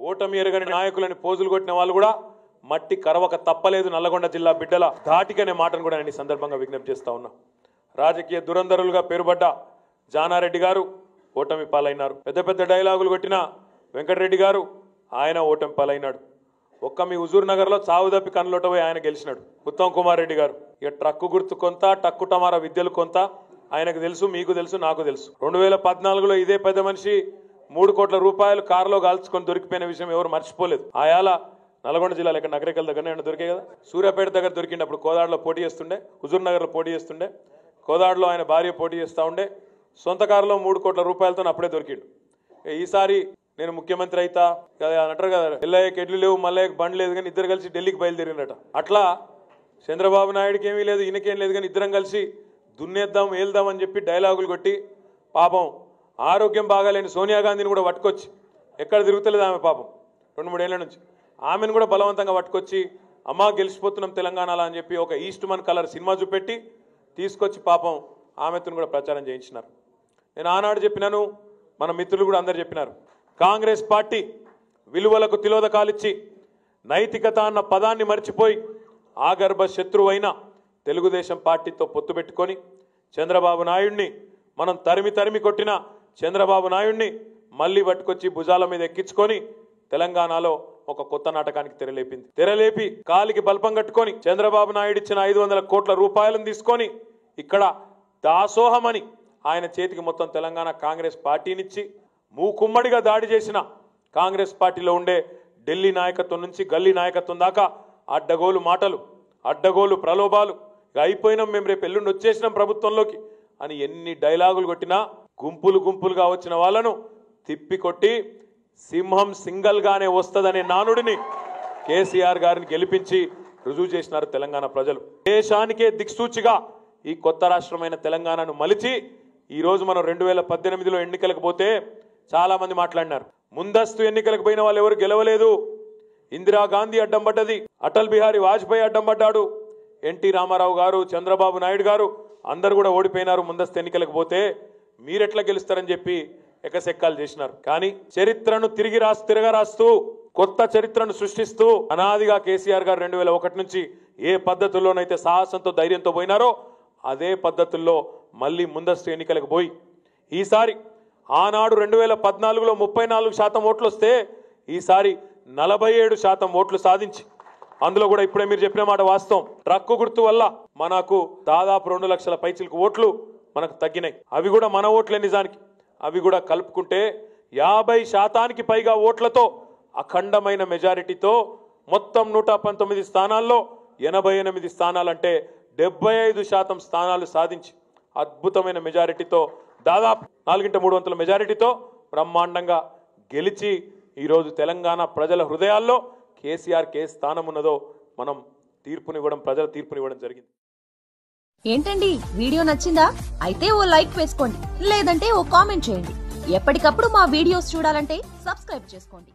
ఓటమి ఎరగని నాయకులని పోజులు కొట్టిన వాళ్ళు కూడా మట్టి కరవక తప్పలేదు నల్లగొండ జిల్లా బిడ్డల ధాటికనే మాటను కూడా నేను ఈ సందర్భంగా విజ్ఞప్తి చేస్తా ఉన్నా. రాజకీయ దురంధరులుగా పేరుపడ్డ జానారెడ్డి గారు ఓటమి పాలైనారు. పెద్ద పెద్ద డైలాగులు కొట్టిన వెంకటరెడ్డి గారు ఆయన ఓటమి పాలైనాడు. ఒక్క మీ హుజూర్ నగర్లో చావు తప్పి ఆయన గెలిచినాడు. ఉత్తమ్ కుమార్ రెడ్డి గారు. ఇక ట్రక్కు గుర్తు కొంత టక్కు టమారా విద్యలు కొంత ఆయనకు తెలుసు మీకు తెలుసు నాకు తెలుసు. రెండు వేల పద్నాలుగులో ఇదే పెద్ద మనిషి మూడు కోట్ల రూపాయలు కారులో కాల్చుకొని దొరికిపోయిన విషయం ఎవరు మర్చిపోలేదు. ఆయాల నల్గొండ జిల్లాలో ఇక్కడ నగరికల్ దగ్గర ఆయన దొరికాయి కదా? సూర్యాపేట దగ్గర దొరికింది అప్పుడు కోదాడలో పోటీ చేస్తుండే హుజూర్ నగర్లో పోటీ చేస్తుండే కోదాడలో ఆయన భార్య పోటీ చేస్తూ ఉండే సొంత కారులో మూడు కోట్ల రూపాయలతో అప్పుడే దొరికిండు. ఈసారి నేను ముఖ్యమంత్రి అయితా కదా అంటారు కదా ఎల్లయ్యకి ఎడ్లు లేవు మల్లయ్యకి బండి లేదు కానీ ఇద్దరు కలిసి ఢిల్లీకి బయలుదేరినట అట్లా చంద్రబాబు నాయుడుకి ఏమీ లేదు ఈయనకేం లేదు కానీ ఇద్దరం కలిసి దున్నేద్దాం ఏల్దాం అని చెప్పి డైలాగులు కొట్టి పాపం ఆరోగ్యం బాగాలేని సోనియా గాంధీని కూడా పట్టుకొచ్చి ఎక్కడ తిరుగుతలేదు ఆమె పాపం రెండు మూడేళ్ళ నుంచి. ఆమెను కూడా బలవంతంగా పట్టుకొచ్చి అమ్మ గెలిచిపోతున్నాం తెలంగాణలో అని చెప్పి ఒక ఈస్ట్ మన్ కలర్ సినిమా చూపెట్టి తీసుకొచ్చి పాపం ఆమెతో కూడా ప్రచారం చేయించినారు. నేను ఆనాడు చెప్పినాను మన మిత్రులు కూడా అందరు చెప్పినారు. కాంగ్రెస్ పార్టీ విలువలకు తిలోదకాలిచ్చి నైతికత అన్న పదాన్ని మర్చిపోయి ఆగర్భ శత్రువైన తెలుగుదేశం పార్టీతో పొత్తు పెట్టుకొని చంద్రబాబు నాయుడిని మనం తరిమి తరిమి కొట్టిన చంద్రబాబు నాయుడిని మళ్ళీ పట్టుకొచ్చి భుజాల మీద ఎక్కించుకొని తెలంగాణలో ఒక కొత్త నాటకానికి తెరలేపింది. తెరలేపి కాలికి బల్పం కట్టుకొని చంద్రబాబు నాయుడు ఇచ్చిన ఐదు వందల కోట్ల రూపాయలను తీసుకొని ఇక్కడ దాసోహమని ఆయన చేతికి మొత్తం తెలంగాణ కాంగ్రెస్ పార్టీనిచ్చి మూకుమ్మడిగా దాడి చేసిన కాంగ్రెస్ పార్టీలో ఉండే ఢిల్లీ నాయకత్వం నుంచి గల్లీ నాయకత్వం దాకా అడ్డగోలు మాటలు అడ్డగోలు ప్రలోభాలు. ఇక అయిపోయినాం మేము రేపు ఎల్లుండి వచ్చేసినాం ప్రభుత్వంలోకి అని ఎన్ని డైలాగులు కొట్టినా గుంపులు గుంపులుగా వచ్చిన వాళ్ళను తిప్పికొట్టి సింహం సింగల్గానే వస్తుందనే నానుడిని కేసీఆర్ గారిని గెలిపించి రుజువు చేసినారు తెలంగాణ ప్రజలు. దేశానికే దిక్సూచిగా ఈ కొత్త రాష్ట్రమైన తెలంగాణను మలిచి ఈరోజు మనం రెండు వేల పద్దెనిమిదిలో ఎన్నికలకు పోతే చాలా మంది మాట్లాడినారు. ముందస్తు ఎన్నికలకు పోయిన వాళ్ళు ఎవరు గెలవలేదు. ఇందిరాగాంధీ అడ్డం పడ్డది. అటల్ బిహారీ వాజ్పేయి అడ్డం పడ్డాడు. ఎన్టీ రామారావు గారు చంద్రబాబు నాయుడు గారు అందరు కూడా ఓడిపోయినారు ముందస్తు ఎన్నికలకు పోతే. మీరెట్లా గెలుస్తారని చెప్పి ఎకసెక్కాలు చేసినారు. కానీ చరిత్రను తిరిగి రాసి తిరగరాస్తూ కొత్త చరిత్రను సృష్టిస్తూ అనాదిగా కేసీఆర్ గారు రెండు వేల ఒకటి నుంచి ఏ పద్ధతుల్లోనైతే సాహసంతో ధైర్యంతో పోయినారో అదే పద్ధతుల్లో మళ్ళీ ముందస్తు ఎన్నికలకు పోయి ఈసారి ఆనాడు రెండు వేల పద్నాలుగులో ముప్పై నాలుగు శాతం ఓట్లు వస్తే ఈసారి నలభై ఏడు శాతం ఓట్లు సాధించి అందులో కూడా ఇప్పుడే మీరు చెప్పిన మాట వాస్తవం. ట్రక్కు గుర్తు వల్ల మనకు దాదాపు రెండు లక్షల పైచిలకు ఓట్లు మనకు తగ్గినాయి. అవి కూడా మన ఓట్లే నిజానికి. అవి కూడా కలుపుకుంటే యాభై శాతానికి పైగా ఓట్లతో అఖండమైన మెజారిటీతో మొత్తం నూట పంతొమ్మిది స్థానాల్లో ఎనభై ఎనిమిది స్థానాలంటే డెబ్బై ఐదు శాతం స్థానాలు సాధించి అద్భుతమైన మెజారిటీతో దాదాపు నాలుగింట మూడు వంతుల మెజారిటీతో బ్రహ్మాండంగా గెలిచి ఈరోజు తెలంగాణ ప్రజల హృదయాల్లో కేసీఆర్ కే స్థానం ఉన్నదో మనం తీర్పునివ్వడం ప్రజల తీర్పునివ్వడం జరిగింది. ఏంటండి? వీడియో నచ్చిందా? అయితే ఓ లైక్ వేసుకోండి. లేదంటే ఓ కామెంట్ చేయండి. ఎప్పటికప్పుడు మా వీడియోస్ చూడాలంటే సబ్స్క్రైబ్ చేసుకోండి.